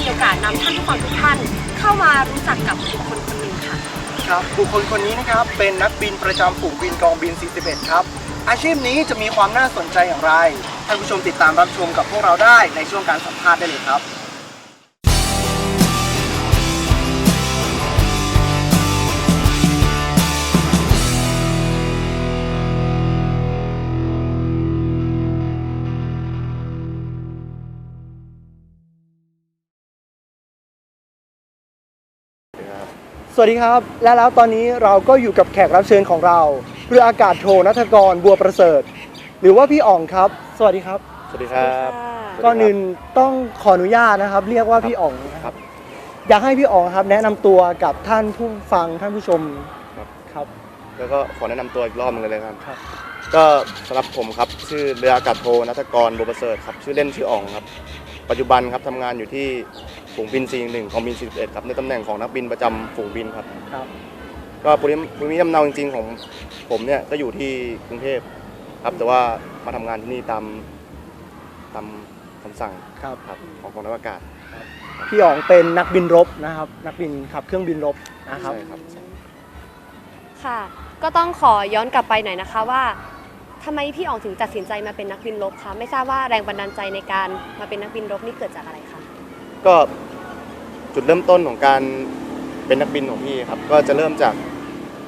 มีโอกาสนำท่านผู้ฟังทุกท่าน เข้ามารู้จักกับบุคคลคนหนึ่งค่ะ ครับบุคคลคนนี้นะครับเป็นนักบินประจำฝูงบินกองบิน 41 ครับ อาชีพนี้จะมีความน่าสนใจอย่างไรท่านผู้ชมติดตามรับชมกับพวกเราได้ในช่วงการสัมภาษณ์ได้เลยครับ สวัสดีครับ และแล้วตอนนี้เราก็อยู่กับแขกรับเชิญของเราเรืออากาศโทนัทกรบัวประเสริฐ หรือว่าพี่อ๋องครับ สวัสดีครับ สวัสดีครับก่อนอื่นต้องขออนุญาตนะครับ เรียกว่าพี่อ๋องนะคครัรับบอยากให้พี่อ๋องครับ แนะนำตัวกับท่านผู้ฟังท่านผู้ชมครับครับแล้วก็ขอแนะนำตัวอีกรอบหนึงเลยครับครับ ก็สำหรับผมครับชื่อเรืออากาศโทนัทกรบุญประเสริฐครับชื่อเล่นชื่ออ่องครับ ปัจจุบันครับทำงานอยู่ที่ ฝูงบิน 41ของบิน 41 ครับในตำแหน่งของนักบินประจำฝูงบินครับ ครับ ก็ภูมิภูมิลำเนาจริงๆของผมเนี่ยก็อยู่ที่กรุงเทพครับแต่ว่ามาทำงานที่นี่ตามตามคำสั่งครับ ครับของกองทัพอากาศพี่อ๋องเป็นนักบินรบนะครับ นักบินขับเครื่องบินรบนะครับ ใช่ครับ ค่ะ ก็ต้องขอย้อนกลับไปหน่อยนะคะว่าทำไมพี่อ๋องถึงตัดสินใจมาเป็นนักบินรบคะไม่ทราบว่าแรงบันดาลใจในการมาเป็นนักบินรบนี่เกิดจากอะไรคะ ก็จุดเริ่มต้นของการเป็นนักบินของพี่ครับ ก็จะเริ่มจาก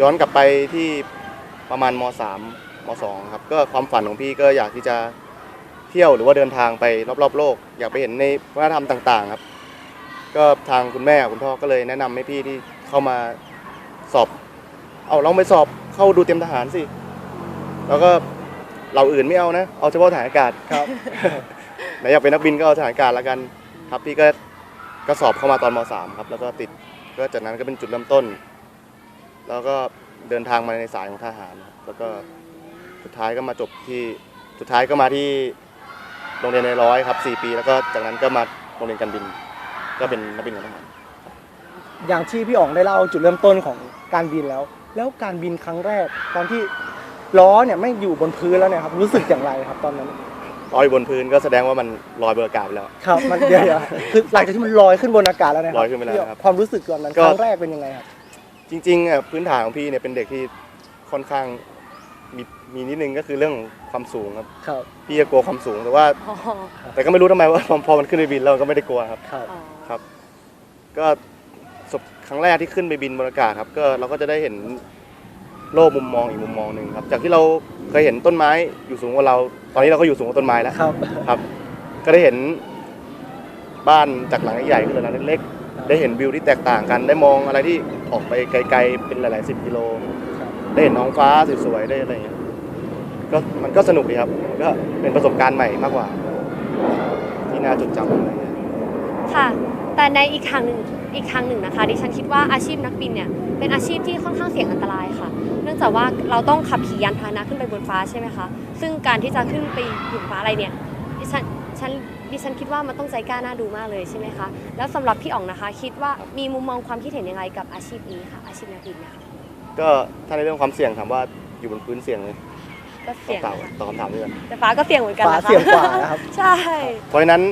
ย้อนกลับไปที่ประมาณม .3 ม .2 ครับ ก็ความฝันของพี่ก็อยากที่จะเที่ยวหรือว่าเดินทางไปรอบๆ โลก อยากไปเห็นในวัฒนธรรมต่าง ๆ ครับ ก็ทางคุณแม่กับคุณพ่อก็เลยแนะนำให้พี่ที่เข้ามาสอบ เอาลองไปสอบเข้าดูเตรียมทหารสิ แล้วก็เราอื่นไม่เอานะ เอาเฉพาะทหารอากาศครับไหนอยากเป็นนักบินก็เอาทหารอากาศแล้วกัน ครับพี่ก็ก็สอบเข้ามาตอนม .3 ครับ แล้วก็ติดก็จากนั้นก็เป็นจุดเริ่มต้น แล้วก็เดินทางมาในสายของทหารครับแล้วก็สุดท้ายก็มาจบที่สุดท้ายก็มาที่โรงเรียนในร้อยครับ 4 ปี แล้วก็จากนั้นก็มาโรงเรียนการบิน ก็เป็นนักบินของทหารอย่างที่พี่อ๋องได้เล่าจุดเริ่มต้นของการบินแล้ว แล้วการบินครั้งแรก ตอนที่ล้อเนี่ยไม่อยู่บนพื้นแล้วเนี่ยครับรู้สึกอย่างไรครับตอนนั้น ลอยอยู่บนพื้นก็แสดงว่ามันลอยบนอากาศไปแล้ว ครับมันเดี๋ยวเดี๋ยวคือหลังจากที่มันลอยขึ้นบนอากาศแล้วนะครัลอยขึ้นไปแล้วนะครับความรู้สึกตอนนั้นก็ ครั้งแรกเป็นยังไงครับ จริงๆอะพื้นฐานของพี่เนี่ยเป็นเด็กที่ค่อนข้างมีมีนิดนึงก็คือเรื่องความสูงครับครับพี่ก็กลัวความสูงแต่ว่า อ๋อแต่ก็ไม่รู้ทำไมว่าพอพอมันขึ้นไปบินเราก็ไม่ได้กลัวครับ ครับ อ๋อครับ ก็สบครั้งแรกที่ขึ้นไปบินบนอากาศครับ ก็เราก็จะได้เห็น โลกมุมมองอีกมุมมองหนึ่งครับ จากที่เราเคยเห็นต้นไม้อยู่สูงกว่าเรา ตอนนี้เราก็อยู่สูงกว่าต้นไม้แล้วครับ ครับ ก็ได้เห็นบ้านจากหลังใหญ่ๆขึ้นหลังเล็กๆ ได้เห็นวิวที่แตกต่างกัน ได้มองอะไรที่ออกไปไกล ๆ เป็นหลายๆสิบกิโลครับได้เห็นท้องฟ้าสวยๆ ได้อะไรอย่างเงี้ย ก็มันก็สนุกดีครับมันก็เป็นประสบการณ์ใหม่มากกว่า ที่น่าจดจำอะไรเงี้ย ค่ะ แต่ในอีกทางหนึ่งอีกทางหนึ่งนะคะดิฉันคิดว่าอาชีพนักบินเนี่ยเป็นอาชีพที่ค่อนข้างเสี่ยงอันตรายค่ะเนื่องจากว่าเราต้องขับขี่ยานพาหนะขึ้นไปบนฟ้าใช่ไหมคะ ซึ่งการที่จะขึ้นไปอยู่ฟ้าอะไรเนี่ยดิฉันฉันดิฉันคิดว่ามันต้องใจกล้าน่าดูมากเลยใช่ไหมคะ แล้วสำหรับพี่อ๋องนะคะ คิดว่ามีมุมมองความคิดเห็นยังไงกับอาชีพนี้ค่ะอาชีพนักบินนะคะก็ถ้าในเรื่องความเสี่ยงถามว่าอยู่บนพื้นเสี่ยงเลยก็ต้อเสี่ยงงตอบนะคะตอบคำถามด้วยกันแต่ฟ้าก็เสี่ยงเหมือนกันฟ้านะคะเสี่ยงกว่านะครับใช่เพราะฉะนั้น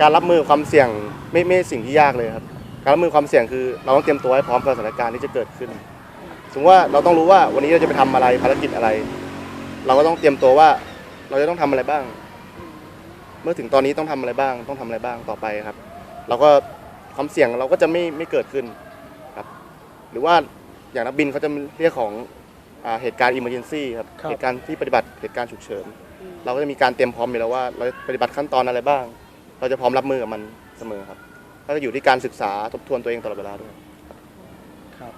การรับมือความเสี่ยงไม่ไม่ใช่สิ่งที่ยากเลยครับ การรับมือความเสี่ยงคือ เราต้องเตรียมตัวให้พร้อมกับสถานการณ์ที่จะเกิดขึ้น สมมติว่าเราต้องรู้ว่าวันนี้เราจะไปทำอะไรภารกิจอะไร เราก็ต้องเตรียมตัวว่า เราจะต้องทำอะไรบ้าง เมื่อถึงตอนนี้ต้องทำอะไรบ้าง ต้องทำอะไรบ้างต่อไปครับ เราก็ความเสี่ยงเราก็จะไม่ไม่เกิดขึ้นครับ หรือว่าอย่างนักบินเขาจะเรียกของอ่าเหตุการณ์ emergency ครับครับเหตุการณ์ที่ปฏิบัติเหตุการณ์ฉุกเฉินเราก็จะมีการเตรียมพร้อมอยู่แล้วว่า เราจะปฏิบัติขั้นตอนอะไรบ้าง เราจะพร้อมรับมือกับมันเสมอครับก็จะอยู่ที่การศึกษาทบทวนตัวเองตลอดเวลาด้วยครับ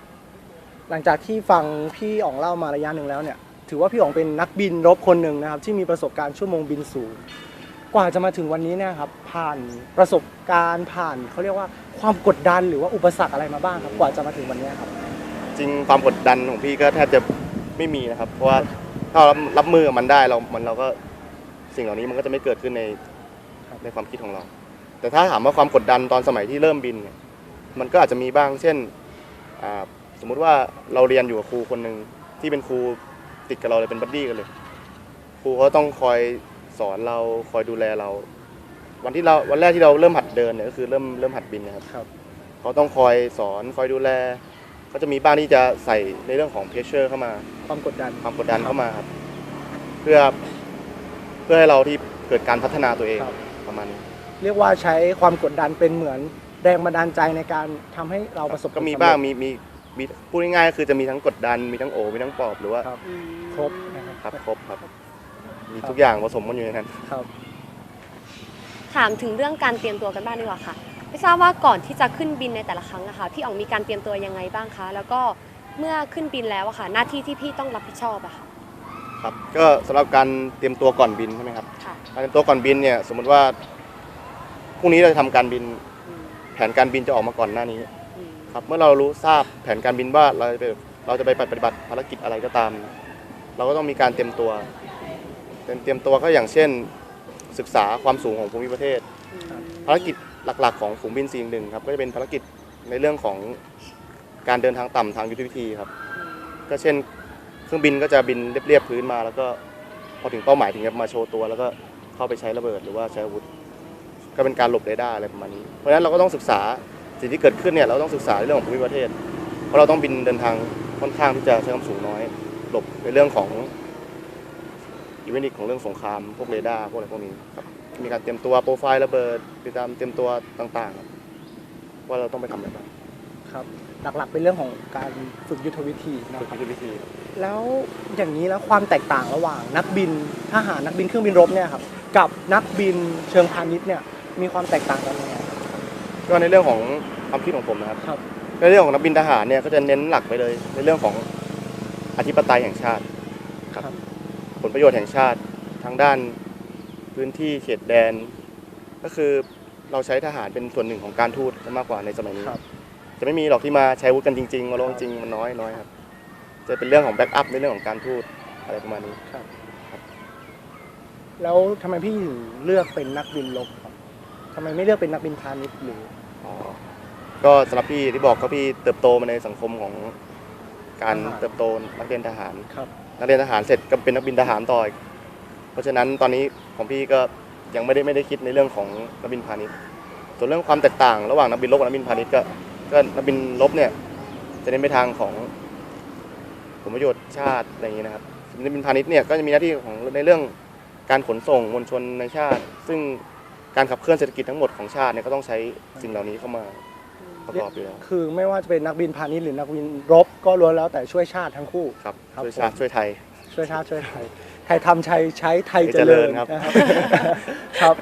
หลังจากที่ฟังพี่อ๋องเล่ามาระยะหนึ่งแล้วเนี่ยถือว่าพี่อ๋องเป็นนักบินรบคนหนึ่งนะครับ ที่มีประสบการณ์ชั่วโมงบินสูง กว่าจะมาถึงวันนี้เนี่ยครับ ผ่านประสบการณ์ผ่านเขาเรียกว่าความกดดันหรือว่าอุปสรรคอะไรมาบ้างครับ กว่าจะมาถึงวันนี้ครับ จริงความกดดันของพี่ก็แทบจะไม่มีนะครับ เพราะว่าถ้าเรารับมือกับมันได้เรา มันเราก็สิ่งเหล่านี้มันก็จะไม่เกิดขึ้นในในความคิดของเรา แต่ถ้าถามว่าความกดดันตอนสมัยที่เริ่มบินเนี่ยมันก็อาจจะมีบ้าง เช่นอ่า สมมุติว่าเราเรียนอยู่กับครูคนหนึ่งที่เป็นครูติดกับเราเลยเป็นบัดดี้กันเลย ครูเขาต้องคอยสอนเราคอยดูแลเรา วันที่เราวันแรกที่เราเริ่มหัดเดินเนี่ยก็คือเริ่มเริ่มหัดบินนะครับครับ เขาต้องคอยสอนคอยดูแลก็จะมีบ้างที่จะใส่ในเรื่องของเพรสเชอร์เข้ามา ความกดดัน ความกดดันเข้ามาครับ เพื่อเพื่อให้เราที่เกิดการพัฒนาตัวเองครับ ประมาณนี้เรียกว่าใช้ความกดดันเป็นเหมือนแรงบันดาลใจในการทำให้เราประสบก็มีควสำเร็จบ้างมีมี มีพูดง่ายๆก็คือจะมีทั้งกดดันมีทั้งโอ มีทั้งปลอบหรือว่าครับ ครบนะครับ ครับครบครับ มีครับทุกอย่างผสมกันอยู่ในนั้น ครับ ถามถึงเรื่องการเตรียมตัวกันบ้างดีกว่าค่ะ ไม่ทราบว่าก่อนที่จะขึ้นบินในแต่ละครั้งอะค่ะพี่อ๋องมีการเตรียมตัวยังไงบ้างคะ แล้วก็เมื่อขึ้นบินแล้วอะค่ะ หน้าที่ที่พี่ต้องรับผิดชอบอะค่ะครับ ก็สำหรับการเตรียมตัวก่อนบินใช่ไหมครับ ค่ะการเตรียมตัวก่อนบินเนี่ยสมมติว่าพรุ่งนี้เราจะทำการบิน อืมแผนการบินจะออกมาก่อนหน้านี้อืม ครับเมื่อเรารู้ทราบแผนการบินว่าเราจะไปเราจะไปปฏิบัติภารกิจอะไรก็ตาม เราก็ต้องมีการเตรียมตัวเตรียมเตรียมตัวก็อย่างเช่น ศึกษาความสูงของภูมิประเทศ ภารกิจหลักๆ ของฝูงบิน411ครับก็จะเป็นภารกิจในเรื่องของการเดินทางต่ำทางยุทธวิธีครับ ก็เช่น เครื่องบินก็จะบินเรียบๆพื้นมา แล้วก็พอถึงเป้าหมายถึงจะมาโชว์ตัว แล้วก็เข้าไปใช้ระเบิดหรือว่าใช้อาวุธ ก็เป็นการหลบเรดาร์อะไรประมาณนี้ เพราะฉะนั้นเราก็ต้องศึกษา สิ่งที่เกิดขึ้นเนี่ยเราต้องศึกษาในเรื่องของภูมิประเทศ เพราะเราต้องบินเดินทางค่อนข้างที่จะใช้ความสูงน้อย หลบในเรื่องของอีเวนต์ของเรื่องสงครามพวกเรดาร์พวกอะไรพวกนี้ครับมีการเตรียมตัวโปรไฟล์ระเบิดติดตามเตรียมตัวต่างๆครับว่าเราต้องไปทำอะไรบ้างครับหลักๆเป็นเรื่องของการฝึกยุทธวิธีนะฝึกครับยุทธวิธีครับแล้วอย่างนี้แล้วความแตกต่างระหว่างนักบินทหารนักบินเครื่องบินรบเนี่ยครับกับนักบินเชิงพาณิชย์เนี่ยมีความแตกต่างกันยังไง ก็ในเรื่องของความคิดของผมนะครับ ครับ ในเรื่องของนักบินทหารเนี่ยก็จะเน้นหลักไปเลย ในเรื่องของอธิปไตยแห่งชาติครับครับ ผลประโยชน์แห่งชาติทางด้านพื้นที่เขตแดน ก็คือเราใช้ทหารเป็นส่วนหนึ่งของการทูตมากกว่าในสมัยนี้ครับ จะไม่มีหรอกที่มาใช้อาวุธกันจริงๆมาลงจริงมันน้อยน้อยครับ จะเป็นเรื่องของแบ็กอัพในเรื่องของการทูตอะไรประมาณนี้ แล้วทำไมพี่ถึงเลือกเป็นนักบินรบครับ ทำไมไม่เลือกเป็นนักบินพาณิชย์หรืออ๋อก็สำหรับพี่ที่บอกก็พี่เติบโตมาในสังคมของการทหารเติบโตนักเรียนทหาร ครับ นักเรียนทหารเสร็จก็เป็นนักบินทหารต่ออีกเพราะฉะนั้นตอนนี้ของพี่ก็ยังไม่ได้ไม่ได้คิดในเรื่องของนักบินพาณิชย์ ส่วนเรื่องความแตกต่าง ระหว่างนักบินรบกับนักบินพาณิชย์ก็ก็นักบินรบเนี่ย จะเน้นไปทางของผลประโยชน์ชาติอะไรอย่างนี้นะครับส่วนนักบินพาณิชย์เนี่ยก็จะมีหน้าที่ของในเรื่องการขนส่งมวลชนในชาติ ซึ่ง การขับเคลื่อนเศรษฐกิจทั้งหมดของชาติเนี่ยก็ต้องใช้สิ่งเหล่านี้เข้ามาประกอบอยู่แล้วคือไม่ว่าจะเป็นนักบินพาณิชย์หรือนักบินรบก็ล้วนแล้วแต่ช่วยชาติทั้งคู่ครับครับช่วยชาติผมช่วยไทย ช่วยชาติช่วยไทยไทยทำไทยใช้ไทยเจเจริริญญครับนะครับครับ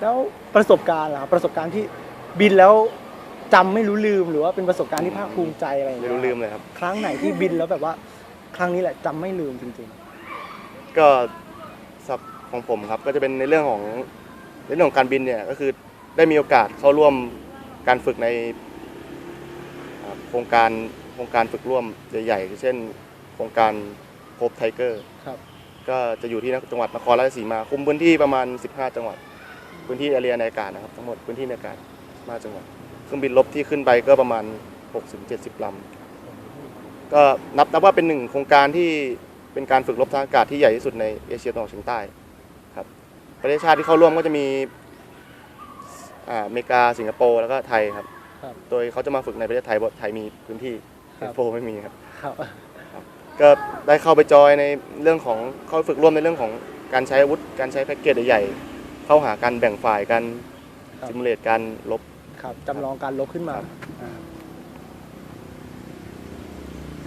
แล้วประสบการณ์ล่ะครับประสบการณ์ที่บินแล้วจำไม่รู้ลืมหรือว่าเป็นประสบการณ์ที่ภาคภูมิใจอะไรอย่างไม่เงี้ยรู้ลืมเลยครับ ครั้งไหนที่บินแล้วแบบว่า ครั้งนี้แหละจำไม่ลืมจริงก็สับของผมครับก็จะเป็นในเรื่องของ ในเรื่องของการบินเนี่ยก็คือได้มีโอกาสเข้าร่วมการฝึกในอ่าโครงการโครงการฝึกร่วมใหญ่ๆเช่น โครงการโ p ไทเกอร์ครับก็จะอยู่ที่จังหวัดนครราชสีมาคุมพื้นที่ประมาณ 15 จังหวัด พื้นที่อาเรียในอากาศนะครับทั้งหมดพื้นที่ในอากาศ15จังหวัดเครื่องบินรบที่ขึ้นไปก็ประมาณ 60-70ลำก็นับนับว่าเป็นหนึ่งโครงการที่เป็นการฝึกรบทางอากาศที่ใหญ่ที่สุดในเอเชียตะวันออกเฉียงใต้ครับ ประเทศชาติที่เข้าร่วมก็จะมีอ่าอเมริกาสิงคโปร์แล้วก็ไทยครับ ครับ โดยเขาจะมาฝึกในประเทศไทยเพราะไทยมีพื้นที่ครัสิบงคโปร์ไม่มีครับๆครับ ก็ได้เข้าไปจอยในเรื่องของเข้าไปฝึกร่วมในเรื่องของการใช้อาวุธ การใช้แพ็กเกจใหญ่ๆเข้าหาการแบ่งฝ่ายกันครับ ซิมูเลตการลบ ครับจำลองการลบขึ้นมาครับ อ่า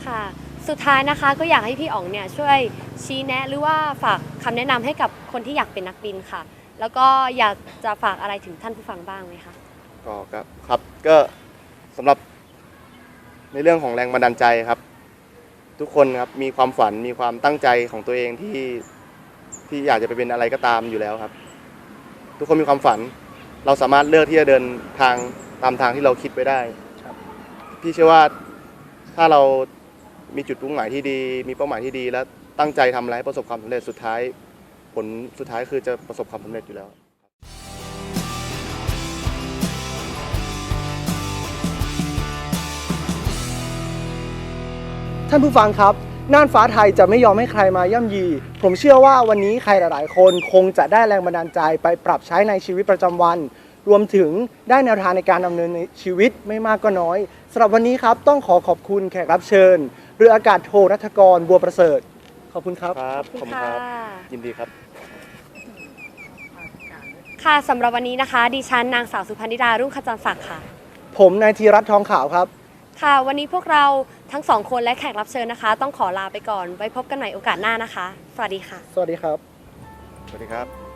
ค่ะ สุดท้ายนะคะก็อยากให้พี่อ๋องเนี่ยช่วยชี้แนะหรือว่าฝากคำแนะนำให้กับคนที่อยากเป็นนักบินค่ะ แล้วก็อยากจะฝากอะไรถึงท่านผู้ฟังบ้างไหมคะ ก็ครับครับก็สำหรับในเรื่องของแรงบันดาลใจครับ ทุกคนครับมีความฝันมีความตั้งใจของตัวเองที่ที่อยากจะไปเป็นอะไรก็ตามอยู่แล้วครับ ทุกคนมีความฝัน เราสามารถเลือกที่จะเดินทางตามทางที่เราคิดไว้ได้ครับ พี่เชื่อว่าถ้าเรา มีจุดมุ่งหมายที่ดี มีเป้าหมายที่ดี และตั้งใจทำอะไรให้ประสบความสำเร็จสุดท้าย ผลสุดท้ายคือจะประสบความสำเร็จอยู่แล้วท่านผู้ฟังครับ น่านฟ้าไทยจะไม่ยอมให้ใครมาย่ำยี ผมเชื่อว่าวันนี้ใครหลาย ๆ คนคงจะได้แรงบันดาลใจไปปรับใช้ในชีวิตประจำวัน รวมถึงได้แนวทางในการดำเนินในชีวิตไม่มากก็น้อยสำหรับวันนี้ครับต้องขอขอบคุณแขกรับเชิญ รืออากาศโทรัฐกรบัวประเสริฐ ขอบคุณครับ ครับ ขอบคุณครับ ยินดีครับ ค่ะสำหรับวันนี้นะคะ ดิฉันนางสาวสุพันธิดารุ่งขจรศักดิ์ค่ะ ผมนายธีรัตน์ทองขาวครับ ค่ะ วันนี้พวกเราทั้งสองคนและแขกรับเชิญนะคะ ต้องขอลาไปก่อน ไว้พบกันใหม่โอกาสหน้านะคะ สวัสดีค่ะ สวัสดีครับ สวัสดีครับ